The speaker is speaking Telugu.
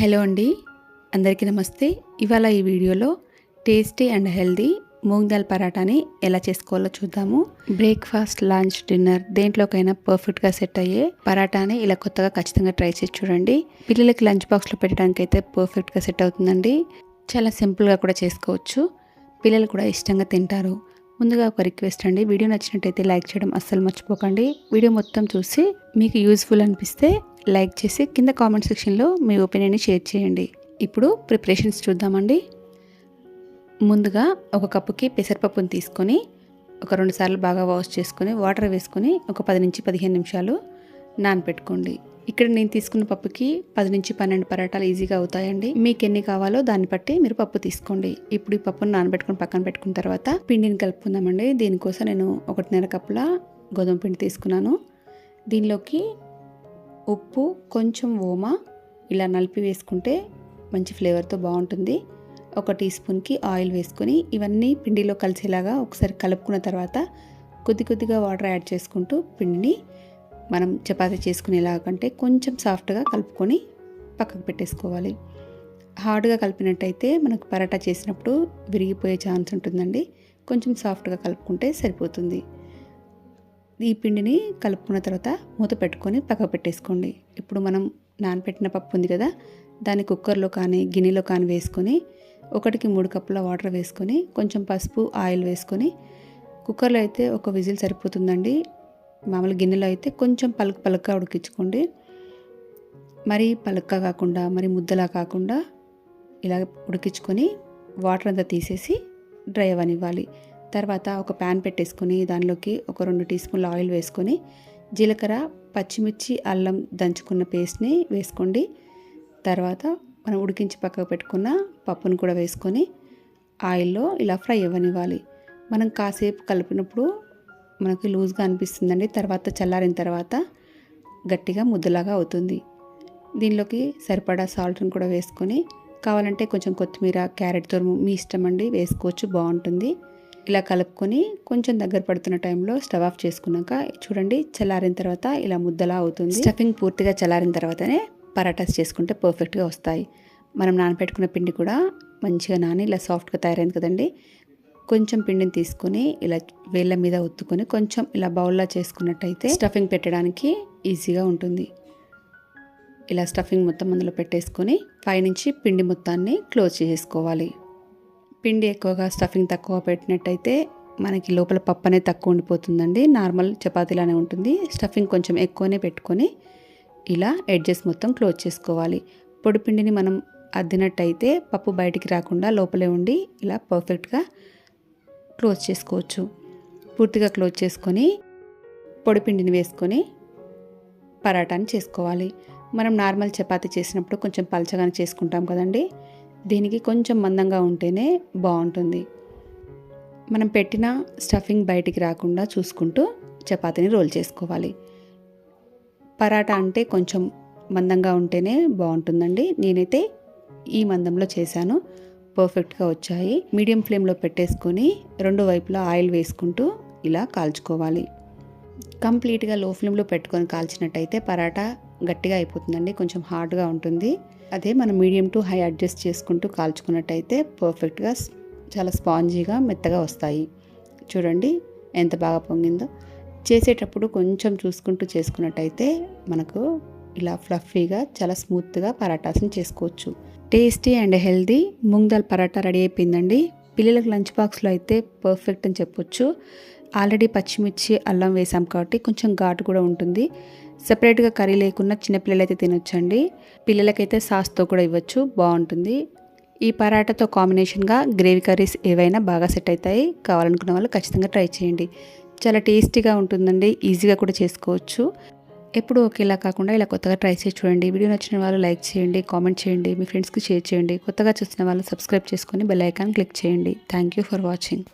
హలో అండి. అందరికీ నమస్తే. ఇవాళ ఈ వీడియోలో tasty and healthy moong dal పరాటాని ఎలా చేసుకోవాలో చూద్దాము. బ్రేక్ఫాస్ట్ లంచ్ డిన్నర్ దేంట్లోకైనా పర్ఫెక్ట్గా సెట్ అయ్యే పరాటాని ఇలా కొత్తగా ఖచ్చితంగా ట్రై చేసి చూడండి. పిల్లలకి లంచ్ బాక్స్లో పెట్టడానికి అయితే పర్ఫెక్ట్గా సెట్ అవుతుందండి. చాలా సింపుల్గా కూడా చేసుకోవచ్చు. పిల్లలు కూడా ఇష్టంగా తింటారు. ముందుగా ఒక రిక్వెస్ట్ అండి. వీడియో నచ్చినట్టయితే లైక్ చేయడం అస్సలు మర్చిపోకండి. వీడియో మొత్తం చూసి మీకు యూజ్ఫుల్ అనిపిస్తే లైక్ చేసి కింద కామెంట్ సెక్షన్లో మీ ఒపీనియన్ని షేర్ చేయండి. ఇప్పుడు ప్రిపరేషన్స్ చూద్దామండి. ముందుగా ఒక కప్పుకి పెసరపప్పుని తీసుకొని ఒక రెండు సార్లు బాగా వాష్ చేసుకొని వాటర్ వేసుకొని ఒక పది నుంచి పదిహేను నిమిషాలు నానపెట్టుకోండి. ఇక్కడ నేను తీసుకున్న పప్పుకి పది నుంచి పన్నెండు పరాటాలు ఈజీగా అవుతాయండి. మీకు ఎన్ని కావాలో దాన్ని బట్టి మీరు పప్పు తీసుకోండి. ఇప్పుడు ఈ పప్పును నానబెట్టుకుని పక్కన పెట్టుకున్న తర్వాత పిండిని కలుపుకుందామండి. దీనికోసం నేను ఒకటిన్నర కప్పుల గోధుమ పిండి తీసుకున్నాను. దీనిలోకి ఉప్పు కొంచెం ఓమా ఇలా నలిపి వేసుకుంటే మంచి ఫ్లేవర్తో బాగుంటుంది. ఒక టీ స్పూన్కి ఆయిల్ వేసుకొని ఇవన్నీ పిండిలో కలిసేలాగా ఒకసారి కలుపుకున్న తర్వాత కొద్ది కొద్దిగా వాటర్ యాడ్ చేసుకుంటూ పిండిని మనం చపాతీ చేసుకునేలాగంటే కొంచెం సాఫ్ట్గా కలుపుకొని పక్కకు పెట్టేసుకోవాలి. హార్డ్గా కలిపినట్టయితే మనకు పరాటా చేసినప్పుడు విరిగిపోయే ఛాన్స్ ఉంటుందండి. కొంచెం సాఫ్ట్గా కలుపుకుంటే సరిపోతుంది. ఈ పిండిని కలుపుకున్న తర్వాత మూత పెట్టుకొని పక్కకు పెట్టేసుకోండి. ఇప్పుడు మనం నానపెట్టిన పప్పు ఉంది కదా దాన్ని కుక్కర్లో కానీ గిన్నెలో కానీ వేసుకొని ఒకటికి మూడు కప్పుల వాటర్ వేసుకొని కొంచెం పసుపు ఆయిల్ వేసుకొని కుక్కర్లో అయితే ఒక విజిల్ సరిపోతుందండి. మామూలు గిన్నెలో అయితే కొంచెం పలుకు పలుగ్గా ఉడికించుకోండి. మరీ పలుక్క కాకుండా మరి ముద్దలా కాకుండా ఇలా ఉడికించుకొని వాటర్ అంతా తీసేసి డ్రై అవ్వనివ్వాలి తర్వాత ఒక ప్యాన్ పెట్టేసుకొని దానిలోకి ఒక రెండు టీ స్పూన్ల ఆయిల్ వేసుకొని జీలకర్ర పచ్చిమిర్చి అల్లం దంచుకున్న పేస్ట్ని వేసుకోండి. తర్వాత మనం ఉడికించి పక్కకు పెట్టుకున్న పప్పును కూడా వేసుకొని ఆయిల్లో ఇలా ఫ్రై అవ్వనివ్వాలి. మనం కాసేపు కలిపినప్పుడు మనకి లూజ్గా అనిపిస్తుందండి. తర్వాత చల్లారిన తర్వాత గట్టిగా ముద్దలాగా అవుతుంది. దీనిలోకి సరిపడా సాల్ట్ని కూడా వేసుకొని కావాలంటే కొంచెం కొత్తిమీర క్యారెట్ తురుము మీ ఇష్టం అండి వేసుకోవచ్చు బాగుంటుంది. ఇలా కలుపుకొని కొంచెం దగ్గర పడుతున్న టైంలో స్టవ్ ఆఫ్ చేసుకున్నాక చూడండి చల్లారిన తర్వాత ఇలా ముద్దలా అవుతుంది. స్టఫింగ్ పూర్తిగా చల్లారిన తర్వాతనే పరాటాస్ చేసుకుంటే పర్ఫెక్ట్గా వస్తాయి. మనం నానబెట్టుకున్న పిండి కూడా మంచిగా నాని ఇలా సాఫ్ట్గా తయారైంది కదండి. కొంచెం పిండిని తీసుకొని ఇలా వేళ్ళ మీద ఒత్తుకొని కొంచెం ఇలా బౌల్లా చేసుకున్నట్టయితే స్టఫింగ్ పెట్టడానికి ఈజీగా ఉంటుంది. ఇలా స్టఫింగ్ మొత్తం అందులో పెట్టేసుకొని పైనుంచి పిండి మొత్తాన్ని క్లోజ్ చేసుకోవాలి. పిండి ఎక్కువగా స్టఫింగ్ తక్కువ పెట్టినట్టయితే మనకి లోపల పప్పు అనేది తక్కువ ఉండిపోతుందండి. నార్మల్ చపాతీలానే ఉంటుంది. స్టఫింగ్ కొంచెం ఎక్కువనే పెట్టుకొని ఇలా ఎడ్జెస్ మొత్తం క్లోజ్ చేసుకోవాలి. పొడి పిండిని మనం అద్దినట్టయితే పప్పు బయటికి రాకుండా లోపలే ఉండి ఇలా పర్ఫెక్ట్గా క్లోజ్ చేసుకోవచ్చు. పూర్తిగా క్లోజ్ చేసుకొని పొడి పిండిని వేసుకొని పరాటాని చేసుకోవాలి. మనం నార్మల్ చపాతీ చేసినప్పుడు కొంచెం పలచగానే చేసుకుంటాం కదండి. దీనికి కొంచెం మందంగా ఉంటేనే బాగుంటుంది. మనం పెట్టిన స్టఫింగ్ బయటికి రాకుండా చూసుకుంటూ చపాతీని రోల్ చేసుకోవాలి. పరాటా అంటే కొంచెం మందంగా ఉంటేనే బాగుంటుందండి. నేనైతే ఈ మందంలో చేశాను. పర్ఫెక్ట్గా వచ్చాయి. మీడియం ఫ్లేమ్లో పెట్టేసుకొని రెండు వైపులా ఆయిల్ వేసుకుంటూ ఇలా కాల్చుకోవాలి. కంప్లీట్గా లో ఫ్లేమ్లో పెట్టుకొని కాల్చినట్టయితే పరాటా గట్టిగా అయిపోతుందండి కొంచెం హార్డ్గా ఉంటుంది. అదే మనం మీడియం టు హై అడ్జస్ట్ చేసుకుంటూ కాల్చుకున్నట్టయితే పర్ఫెక్ట్గా చాలా స్పాంజీగా మెత్తగా వస్తాయి. చూడండి ఎంత బాగా పొంగిందో. చేసేటప్పుడు కొంచెం చూసుకుంటూ చేసుకున్నట్టయితే మనకు ఇలా ఫ్లఫీగా చాలా స్మూత్గా పరాటాస్ని చేసుకోవచ్చు. Tasty and healthy moong dal paratha ready అయిపోయిందండి. పిల్లలకు లంచ్ బాక్స్లో అయితే పర్ఫెక్ట్ అని చెప్పొచ్చు. ఆల్రెడీ పచ్చిమిర్చి అల్లం వేసాం కాబట్టి కొంచెం ఘాటు కూడా ఉంటుంది. సపరేట్గా కర్రీ లేకుండా చిన్నపిల్లలు అయితే తినొచ్చండి. పిల్లలకైతే సాస్తో కూడా ఇవ్వచ్చు బాగుంటుంది. ఈ పరాటాతో కాంబినేషన్గా గ్రేవీ కర్రీస్ ఏవైనా బాగా సెట్ అవుతాయి. కావాలనుకున్న వాళ్ళు ఖచ్చితంగా ట్రై చేయండి. చాలా టేస్టీగా ఉంటుందండి ఈజీగా కూడా చేసుకోవచ్చు. ఎప్పుడు ఒకేలా కాకుండా ఇలా కొత్తగా ట్రై చేసి చూడండి. వీడియో నచ్చిన వాళ్ళు లైక్ చేయండి కామెంట్ చేయండి మీ ఫ్రెండ్స్కి షేర్ చేయండి. కొత్తగా చూసిన వాళ్ళు సబ్స్క్రైబ్ చేసుకొని బెల్ ఐకాన్ క్లిక్ చేయండి. Thank you for watching.